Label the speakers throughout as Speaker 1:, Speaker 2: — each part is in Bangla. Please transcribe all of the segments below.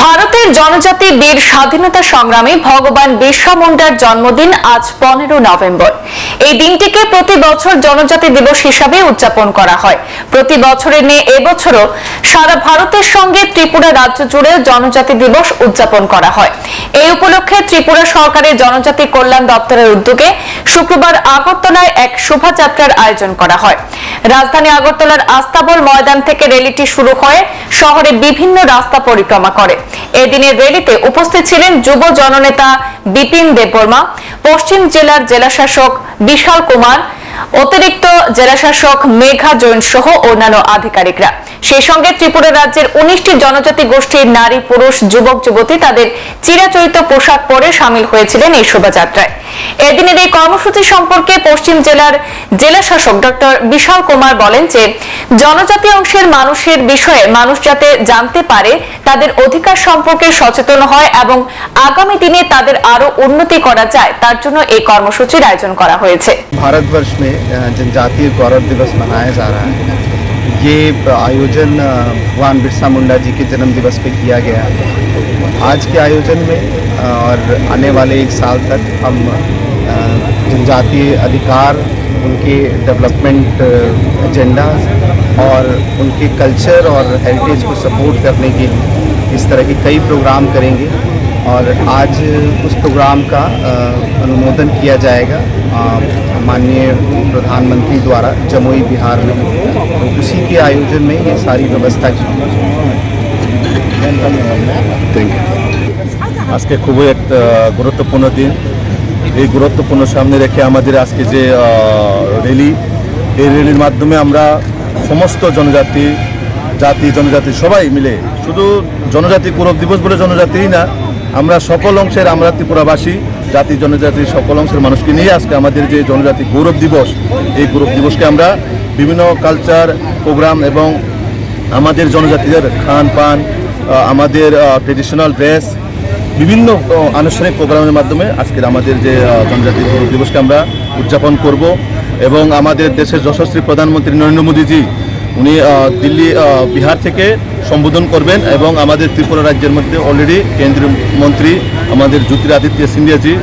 Speaker 1: ভারতের জনজাতি বীর স্বাধীনতা সংগ্রামী ভগবান বিরসা মুন্ডার জন্মদিন আজ পনেরো নভেম্বর। এই দিনটিকে প্রতি বছর জনজাতি দিবস হিসাবে উদযাপন করা হয়। প্রতি বছরের নিয়ে এবছরও সারা ভারতের সঙ্গে ত্রিপুরা রাজ্য জুড়ে জনজাতি দিবস উদযাপন করা হয়। এই উপলক্ষে ত্রিপুরা সরকারের জনজাতি কল্যাণ দপ্তরের উদ্যোগে শুক্রবার আগরতলায় এক শোভাযাত্রার আয়োজন করা হয়। রাজধানী আগরতলার আস্তাবল ময়দান থেকে র্যালিটি শুরু হয়ে শহরে বিভিন্ন রাস্তা পরিক্রমা করে। এদিনের র্যালিতে উপস্থিত ছিলেন যুব জননেতা বিপিন দেববর্মা, পশ্চিম জেলার জেলাশাসক বিশাল কুমার অতিরিক্ত জেলাশাসক মেঘা জৈন সহ অন্যান্য আধিকারিকরা। সেই সঙ্গে ত্রিপুরা রাজ্যের উনিশটি জনজাতি গোষ্ঠীর নারী, পুরুষ, যুবক, যুবতী তাদের চিরাচরিত পোশাক পরে সামিল হয়েছিলেন এই শোভাযাত্রায়। এদিনের এই কর্মসূচি সম্পর্কে পশ্চিম জেলার জেলা শাসক ডক্টর বিশাল কুমার বলেন যে, জনজাতি অংশের মানুষের বিষয়ে মানুষ যাতে জানতে পারে, তাদের অধিকার সম্পর্কে সচেতন হয় এবং আগামী দিনে তাদের আরও উন্নতি করা যায়, তার জন্য এই কর্মসূচির আয়োজন করা হয়েছে।
Speaker 2: ভারতবর্ষ जनजातीय गौरव दिवस मनाया जा रहा है। ये आयोजन भगवान बिरसा मुंडा जी के जन्म दिवस पे किया गया आज के आयोजन में और आने वाले एक साल तक हम जनजातीय अधिकार, उनके डेवलपमेंट एजेंडा और उनके कल्चर और हेरिटेज को सपोर्ट करने के लिए इस तरह के कई प्रोग्राम करेंगे और आज उस प्रोग्राम का अनुमोदन किया जाएगा। माननीय प्रधानमंत्री द्वारा जमुई बिहार में तो उसी के आयोजन में ये सारी व्यवस्था की
Speaker 3: থ্যাংক ইউ আজকে খুবই একটা গুরুত্বপূর্ণ দিন এই গুরুত্বপূর্ণ সামনে রেখে আমাদের আজকে যে আহ, র্যালি এই র্যালির মাধ্যমে আমরা সমস্ত জনজাতি জাতি জনজাতি সবাই মিলে শুধু জনজাতি গৌরব দিবস বলে জনজাতিই না আমরা সকল অংশের আমরা ত্রিপুরাবাসী জাতি, জনজাতি, সকল অংশের মানুষকে নিয়ে আজকে আমাদের যে জনজাতি গৌরব দিবস, এই গৌরব দিবসকে আমরা বিভিন্ন কালচার প্রোগ্রাম এবং আমাদের জনজাতিদের খান, পান আমাদের ট্রেডিশনাল ড্রেস বিভিন্ন আনুষ্ঠানিক প্রোগ্রামের মাধ্যমে আজকের আমাদের যে জনজাতি গৌরব দিবসকে আমরা উদযাপন করব এবং আমাদের দেশের যশস্বী প্রধানমন্ত্রী নরেন্দ্র মোদীজি উনি দিল্লি বিহার থেকে সম্বোধন করবেন এবং আমাদের ত্রিপুরা রাজ্যের মধ্যে অলরেডি কেন্দ্রীয় মন্ত্রী আমাদের জ্যোতিরাদিত্য সিন্ধিয়াজি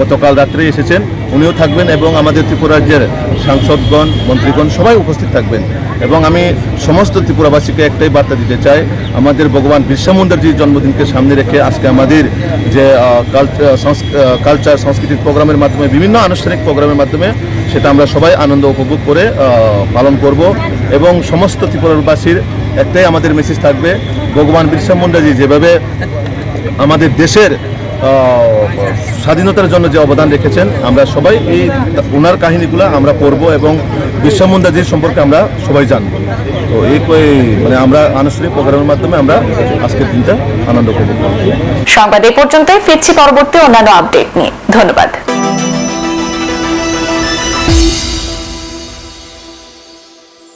Speaker 3: গতকাল রাত্রে এসেছেন। উনিও থাকবেন এবং আমাদের ত্রিপুরা রাজ্যের সাংসদগণ, মন্ত্রীগণ সবাই উপস্থিত থাকবেন। এবং আমি সমস্ত ত্রিপুরাবাসীকে একটাই বার্তা দিতে চাই, আমাদের ভগবান বিরসা মুন্ডার জন্মদিনকে সামনে রেখে আজকে আমাদের যে কালচার, সাংস্কৃতিক প্রোগ্রামের মাধ্যমে, বিভিন্ন আনুষ্ঠানিক প্রোগ্রামের মাধ্যমে সেটা আমরা সবাই আনন্দ উপভোগ করে পালন করব। এবং সমস্ত ত্রিপুরাবাসীর একটাই আমাদের মেসেজ থাকবে, ভগবান বিরসা মুন্ডাজি, যেভাবে আমাদের দেশের স্বাধীনতার জন্য যে অবদান রেখেছেন, আমরা সবাই এই ওনার কাহিনীগুলো আমরা পড়ব এবং বিশ্বমন্দাজির সম্পর্কে আমরা সবাই জানব। তো এই মানে আমরা আনুষ্ঠানিক প্রোগ্রামের মাধ্যমে আমরা আজকের দিনটা আনন্দ করব।
Speaker 1: সংবাদ এ পর্যন্তই, ফিরছি পরবর্তী অন্যান্য আপডেট নিয়ে। ধন্যবাদ।